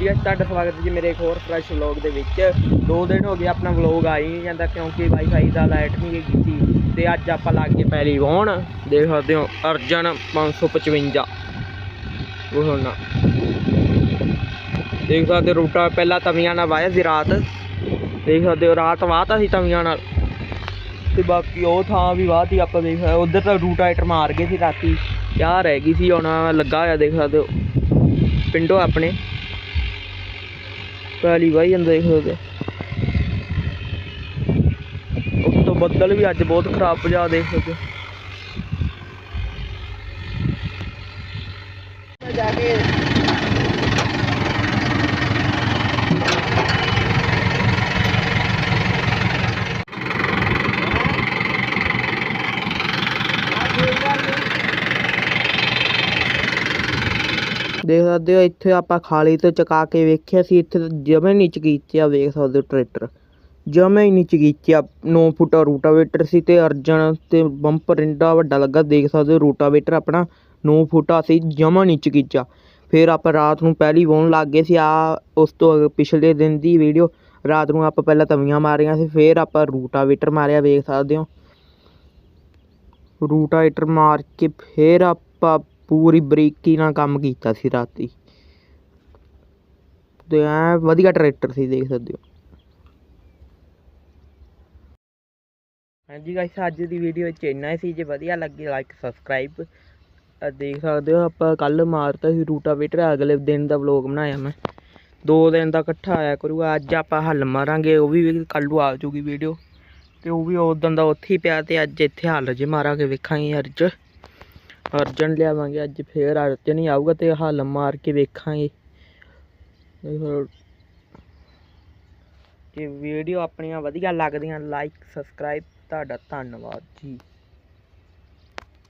ਹਾਂਜੀ, ਅੱਜ ਤੁਹਾਡਾ ਸਵਾਗਤ ਹੈ ਜੀ ਮੇਰੇ ਇੱਕ ਹੋਰ ਫਰੈਸ਼ ਵਲੌਗ ਦੇ ਵਿੱਚ। ਦੋ ਦਿਨ ਹੋ ਗਏ ਆਪਣਾ ਵਲੌਗ ਆ ਹੀ ਨਹੀਂ ਜਾਂਦਾ ਕਿਉਂਕਿ ਵਾਈਫਾਈ ਦਾ ਲਾਈਟ ਨਹੀਂ ਕੀਤੀ ਸੀ ਤੇ ਅੱਜ ਆਪਾਂ ਲੱਗ ਕੇ ਪਹਿਲੀ ਵਾਉਣ ਦੇਖ ਸਕਦੇ ਹੋ, ਅਰਜਨ 555 ਉਹ ਹੁਣ ਨਾ। ਦੇਖ ਸਕਦੇ ਹੋ, ਰੂਟਾ ਪਹਿਲਾਂ ਤਵੀਆਂ ਨਾਲ ਵਾਇਆ ਸੀ ਰਾਤ। ਦੇਖ ਸਕਦੇ ਹੋ, ਰਾਤ ਵਾਹਤਾ ਸੀ ਤਵੀਆਂ ਨਾਲ। ਤੇ ਬਾਕੀ ਉਹ ਥਾਂ ਵੀ ਵਾਹਤੀ ਆਪਾਂ ਦੇਖ ਸਕਦੇ ਉਧਰ ਤਾਂ ਰੂਟ ਆਈਟਰ ਮਾਰ ਗਏ ਸੀ ਰਾਤੀ। ਯਾਰ ਰਹਿ ਗਈ ਸੀ, ਹੁਣ ਲੱਗਾ ਹੋਇਆ ਦੇਖ ਸਕਦੇ ਹੋ। ਪਿੰਡੋਂ ਆਪਣੇ। ਪਹਿਲੀ ਵਾਈ ਜਾਂਦਾ ਦੇਖ ਸਕਦੇ ਉਸ ਤੋਂ ਬੱਦਲ ਵੀ ਅੱਜ ਬਹੁਤ ਖਰਾਬ ਜਾ ਦੇਖ ਸਕਦੇ ਜਾ ਕੇ ਦੇਖ ਸਕਦੇ ਹੋ, ਇੱਥੇ ਆਪਾਂ ਖਾਲੀ ਤੋਂ ਚਕਾ ਕੇ ਵੇਖਿਆ ਸੀ, ਇੱਥੇ ਤਾਂ ਜਮੇ ਨਹੀਂ ਚਕੀਚਿਆ, ਵੇਖ ਸਕਦੇ ਹੋ ਟਰੈਕਟਰ। ਜਮੇ ਹੀ ਨਹੀਂ ਚਕੀਚਿਆ 9 ਫੁੱਟ ਰੂਟਾਵੇਟਰ ਸੀ ਤੇ ਅਰਜਨ ਤੇ ਬੰਪਰ ਇੰਡਾ ਵੱਡਾ ਲੱਗਾ, ਦੇਖ ਸਕਦੇ ਹੋ ਰੂਟਾਵੇਟਰ ਆਪਣਾ 9 ਫੁੱਟਾ ਸੀ, ਜਮਾ ਨਹੀਂ ਚਕੀਚਾ ਫਿਰ ਆਪਾਂ ਰਾਤ ਨੂੰ ਪਹਿਲੀ ਵਾਉਣ ਲੱਗ ਗਏ ਸੀ ਆ ਉਸ ਤੋਂ ਪਿਛਲੇ ਦਿਨ ਦੀ ਵੀਡੀਓ, ਰਾਤ ਨੂੰ ਆਪਾਂ ਪਹਿਲਾਂ ਤਵੀਆਂ ਮਾਰੀਆਂ ਸੀ, ਫਿਰ ਆਪਾਂ ਰੂਟਾਵੇਟਰ ਮਾਰਿਆ, ਵੇਖ ਸਕਦੇ ਹੋ। ਰੂਟਾਵੇਟਰ ਮਾਰ ਕੇ ਫਿਰ ਆਪਾਂ ਪੂਰੀ ਬਰੀਕੀ ਨਾਲ ਕੰਮ ਕੀਤਾ ਸੀ ਰਾਤੀ। ਤੇ ਐ ਵਧੀਆ ਟਰੈਕਟਰ ਸੀ, ਦੇਖ ਸਕਦੇ ਹੋ। ਹਾਂਜੀ ਗਾਇਸ ਅੱਜ ਦੀ ਵੀਡੀਓ ਵਿੱਚ ਇੰਨਾ ਹੀ ਸੀ। ਜੇ ਵਧੀਆ ਲੱਗੀ ਲਾਈਕ ਸਬਸਕ੍ਰਾਈਬ ਦੇਖ ਸਕਦੇ ਹੋ ਆਪਾਂ ਕੱਲ ਮਾਰਤਾ ਸੀ ਰੂਟਾਵੇਟਰ ਅਗਲੇ ਦਿਨ ਦਾ ਵਲੌਗ ਬਣਾਇਆ ਮੈਂ। ਦੋ ਦਿਨ ਦਾ ਇਕੱਠਾ ਆਇਆ ਕਰੂਗਾ। ਅੱਜ ਆਪਾਂ ਹੱਲ ਮਾਰਾਂਗੇ। ਉਹ ਵੀ ਕੱਲ ਨੂੰ ਆ ਜਾਊਗੀ ਵੀਡੀਓ ਤੇ ਉਹ ਵੀ ਉਦੋਂ ਦਾ ਉੱਥੇ ਹੀ ਪਿਆ ਤੇ ਅੱਜ ਇੱਥੇ ਹੱਲ ਜੇ ਮਾਰਾਂਗੇ। ਵੇਖਾਂਗੇ ਅੱਜ ਅਰਜਨ ਲਿਆਵਾਂਗੇ, ਅੱਜ ਫੇਰ ਅਰਜਨ ਹੀ ਆਊਗਾ ਤੇ ਹੱਲ ਮਾਰ ਕੇ ਵੇਖਾਂਗੇ। ਜੇ ਵੀਡੀਓ ਆਪਣੀਆਂ ਵਧੀਆ ਲੱਗਦੀਆਂ ਲਾਈਕ ਸਬਸਕ੍ਰਾਈਬ ਤੁਹਾਡਾ ਧੰਨਵਾਦ ਜੀ।